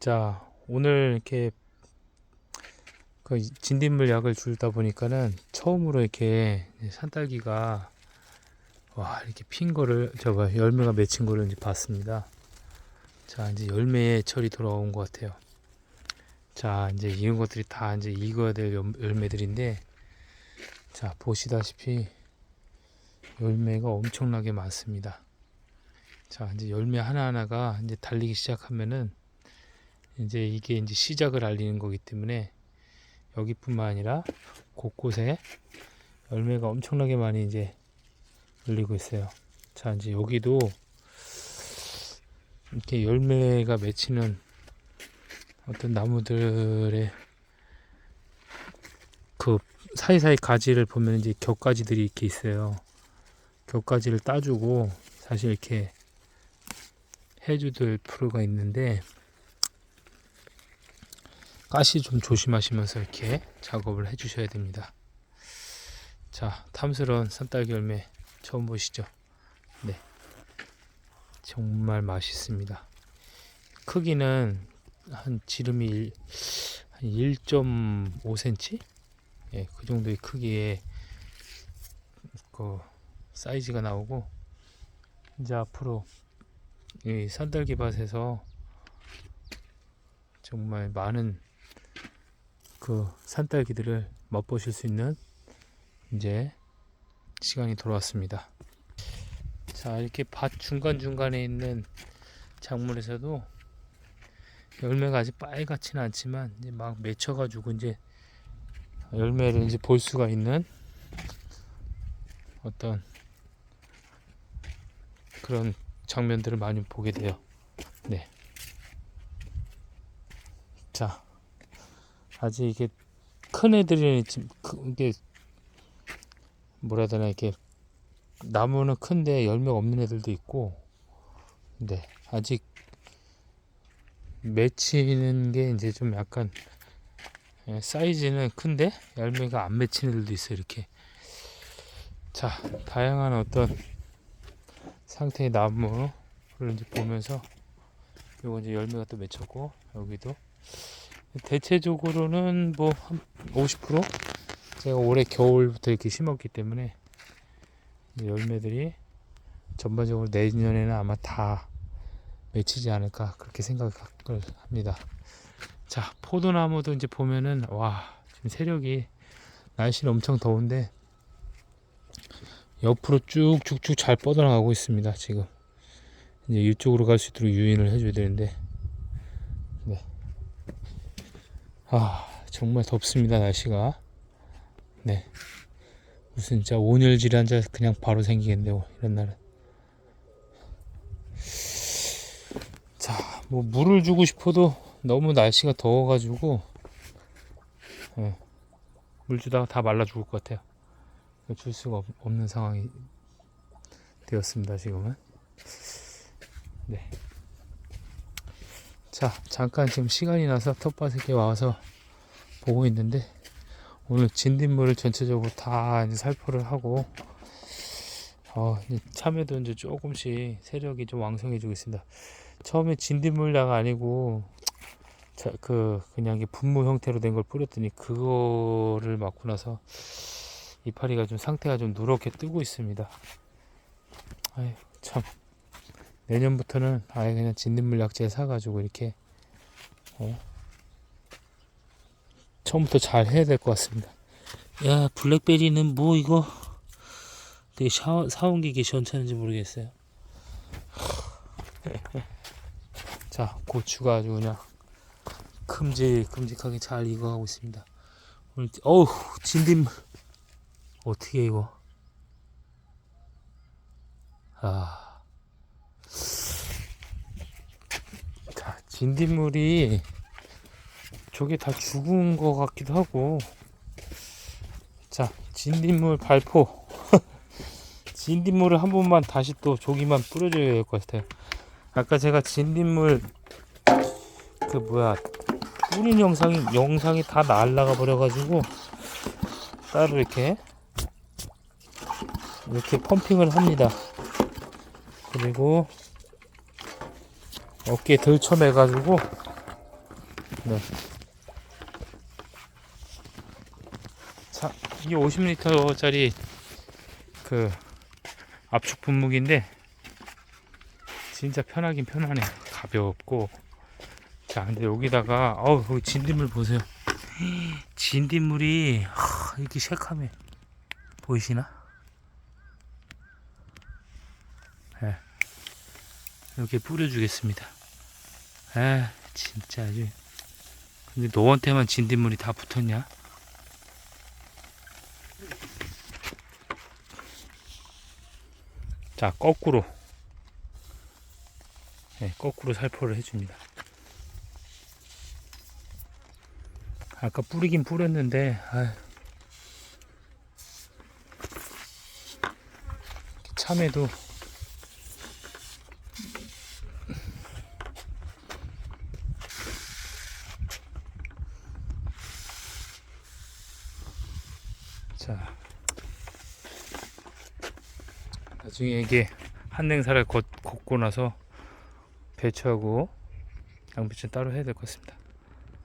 자, 오늘 이렇게 그 진딧물 약을 주다 보니까는 처음으로 이렇게 산딸기가 와, 이렇게 핀 거를 저거 열매가 맺힌 거를 이제 봤습니다. 자, 이제 열매의 철이 돌아온 것 같아요. 자, 이제 이런 것들이 다 이제 익어야 될 열- 열매들인데 자, 보시다시피 열매가 엄청나게 많습니다. 자, 이제 열매 하나 하나가 이제 달리기 시작하면은 이제 이게 이제 시작을 알리는 거기 때문에 여기뿐만 아니라 곳곳에 열매가 엄청나게 많이 이제 열리고 있어요. 자, 이제 여기도 이렇게 열매가 맺히는 어떤 나무들의 그 사이사이 가지를 보면 이제 격가지들이 이렇게 있어요. 격가지를 따주고 사실 이렇게 해주들 프로가 있는데 가시 좀 조심하시면서 이렇게 작업을 해 주셔야 됩니다. 자, 탐스러운 산딸기 열매 처음 보시죠? 네. 정말 맛있습니다. 크기는 한 지름이 일- 한 1.5cm? 예, 그 정도의 크기의 그 사이즈가 나오고 이제 앞으로 이 산딸기 밭에서 정말 많은 그 산딸기들을 맛보실 수 있는 이제 시간이 돌아왔습니다. 자, 이렇게 밭 중간중간에 있는 작물에서도 열매가 아직 빨갛지는 않지만 이제 막 맺혀가지고 이제 열매를 이제 볼 수가 있는 어떤 그런 장면들을 많이 보게 돼요. 네. 자, 아직 이게 큰 애들이 지금 그- 이게 뭐라 해야 되나 이렇게 나무는 큰데 열매가 없는 애들도 있고, 네 아직 맺히는 게 이제 좀 약간 예, 사이즈는 큰데 열매가 안 맺히는 애들도 있어요 이렇게. 자, 다양한 어떤 상태의 나무를 이제 보면서 요거 이제 열매가 또 맺혔고 여기도 대체적으로는 뭐 한 50% 제가 올해 겨울부터 이렇게 심었기 때문에 이 열매들이 전반적으로 내년에는 아마 다 맺히지 않을까 그렇게 생각을 합니다. 자 포도나무도 이제 보면은 와 지금 세력이 날씨는 엄청 더운데 옆으로 쭉쭉쭉 잘 뻗어나가고 있습니다. 지금 이제 이쪽으로 갈 수 있도록 유인을 해줘야 되는데 네. 아 정말 덥습니다 날씨가. 네. 무슨 진짜 온열 질환자 그냥 바로 생기겠네요 이런 날은. 자 뭐 물을 주고 싶어도 너무 날씨가 더워가지고 예, 물 주다가 다 말라 죽을 것 같아요. 줄 수가 없, 없는 상황이 되었습니다 지금은. 네. 자 잠깐 지금 시간이 나서 텃밭에 와서 보고 있는데 오늘 진딧물을 전체적으로 다 살포를 하고 어, 참외도 이제 조금씩 세력이 좀 왕성해지고 있습니다. 처음에 진딧물약 아니고 자, 그 그냥 이게 분무 형태로 된 걸 뿌렸더니 그거를 맞고 나서 이파리가 좀 상태가 좀 누렇게 뜨고 있습니다. 아유 참 내년부터는 아예 그냥 진딧물 약재 사가지고 이렇게 어, 처음부터 잘 해야 될 것 같습니다. 야 블랙베리는 뭐 이거 되게 샤, 사온기계 시원찮은지 모르겠어요. 자 고추가 아주 그냥 큼직큼직하게 잘 익어가고 있습니다. 오늘 어우 진딧물 어떻게 이거 아. 자, 진딧물이 저게 다 죽은 것 같기도 하고. 자, 진딧물 발포. 진딧물을 한 번만 다시 또 조기만 뿌려줘야 될 것 같아요. 아까 제가 진딧물 그 뭐야 뿌린 영상이 영상이 다 날라가 버려가지고 따로 이렇게 이렇게 펌핑을 합니다. 그리고 어깨에 들쳐매가지고 네. 자, 이게 50리터짜리 그 압축 분무기인데 진짜 편하긴 편하네요. 가볍고. 자, 근데 여기다가 어우, 여기 진딧물 보세요. 진딧물이 하, 이렇게 새카매 보이시나? 예. 이렇게 뿌려주겠습니다. 아, 진짜 아주. 근데 너한테만 진딧물이 다 붙었냐? 자, 거꾸로. 네, 거꾸로 살포를 해줍니다. 아까 뿌리긴 뿌렸는데, 아휴. 참외도 자. 나중에 이게 한 냉사를 걷, 걷고 나서 배추하고 양배추 따로 해야 될 것 같습니다